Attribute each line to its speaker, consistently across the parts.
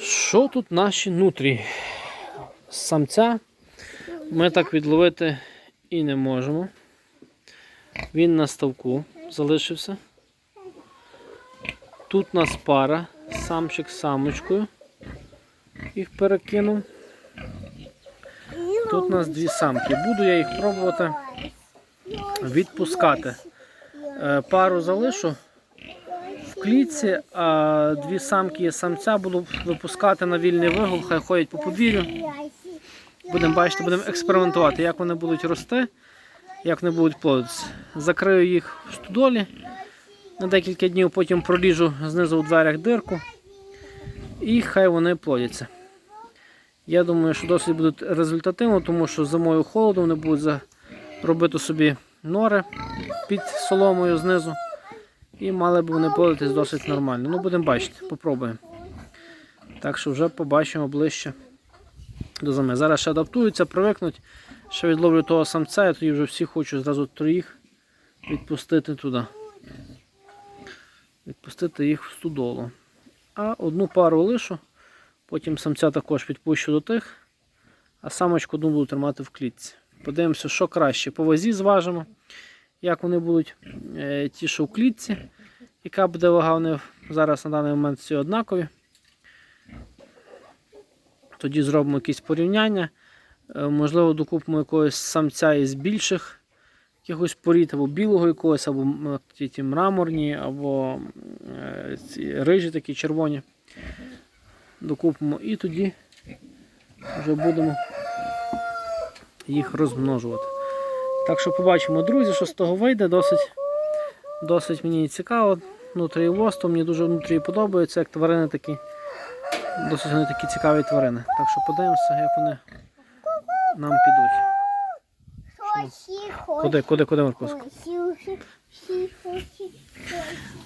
Speaker 1: Що тут наші нутрі? Самця ми так відловити і не можемо. Він на ставку залишився. Тут у нас пара, самчик з самочкою. Їх перекинув. Тут у нас дві самки. Буду я їх пробувати відпускати. Е, Пару залишу клітці, а дві самки і самця буду випускати на вільний вигул, хай ходять по подвір'ю. Будемо бачити, будемо експериментувати, як вони будуть рости, як вони будуть плодитися. Закрию їх в студолі на декілька днів, потім проліжу знизу у дверях дирку і хай вони плодяться. Я думаю, що досить будуть результативно, тому що зимою холодно вони будуть робити собі нори під соломою знизу. І мали б вони плодитись досить нормально. Ну, будемо бачити, попробуємо. Так що вже побачимо ближче до зими. Зараз ще адаптуються, привикнуть. Ще відловлю того самця, я тоді вже всі хочу зразу троїх відпустити туди. Відпустити їх в студолу. А одну пару лишу, потім самця також відпущу до тих, а самочку одну буду тримати в клітці. Подивимося, що краще. По вазі зважимо, як вони будуть е, ті, що в клітці, яка буде вага, вони зараз на даний момент всі однакові. Тоді зробимо якісь порівняння. Е, Можливо, докупимо якогось самця із більших якихось порід, або білого якогось, або ті мраморні, або е, ці рижі такі червоні. Докупимо і тоді вже будемо їх розмножувати. Так що побачимо, друзі, що з того вийде. Досить, досить мені цікаво. Внутрі восту, мені дуже внутрі подобається, як тварини такі. Досить вони такі цікаві тварини. Так що подивимося, як вони нам підуть. Куди, куди, куди, Маркус?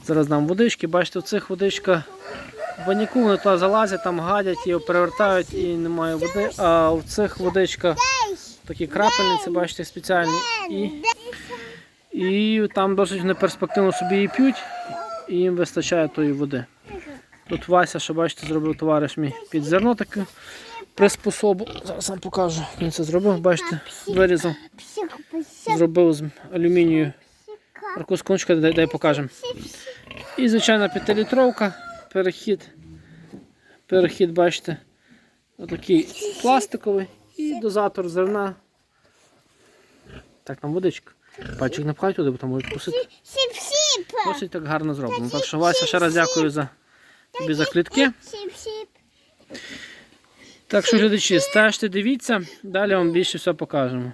Speaker 1: Зараз дам водички. Бачите, в цих водичка в баняку вони туди залазять, там гадять, його перевертають і немає води. А в цих водичка такі крапельниці, бачите, спеціальні. І, і там досить вони перспективно собі її п'ють, і їм вистачає тої води. Тут Вася, що бачите, зробив товариш мій під зерно таке приспособу. Зараз вам покажу, як він це зробив. Бачите, вирізав, зробив з алюмінію. Маркус, кончика, дай, дай покажемо. І звичайна п'ятилітровка, перехід. Перехід, бачите, отакий пластиковий і дозатор зерна. Так, там водичка. Пальчик не пхай туди, бо там можуть кусити. Досить так гарно зроблено. Так що Вася, ще раз дякую за тобі за клітки. Так що, глядачі, стежте, дивіться, далі вам більше все покажемо.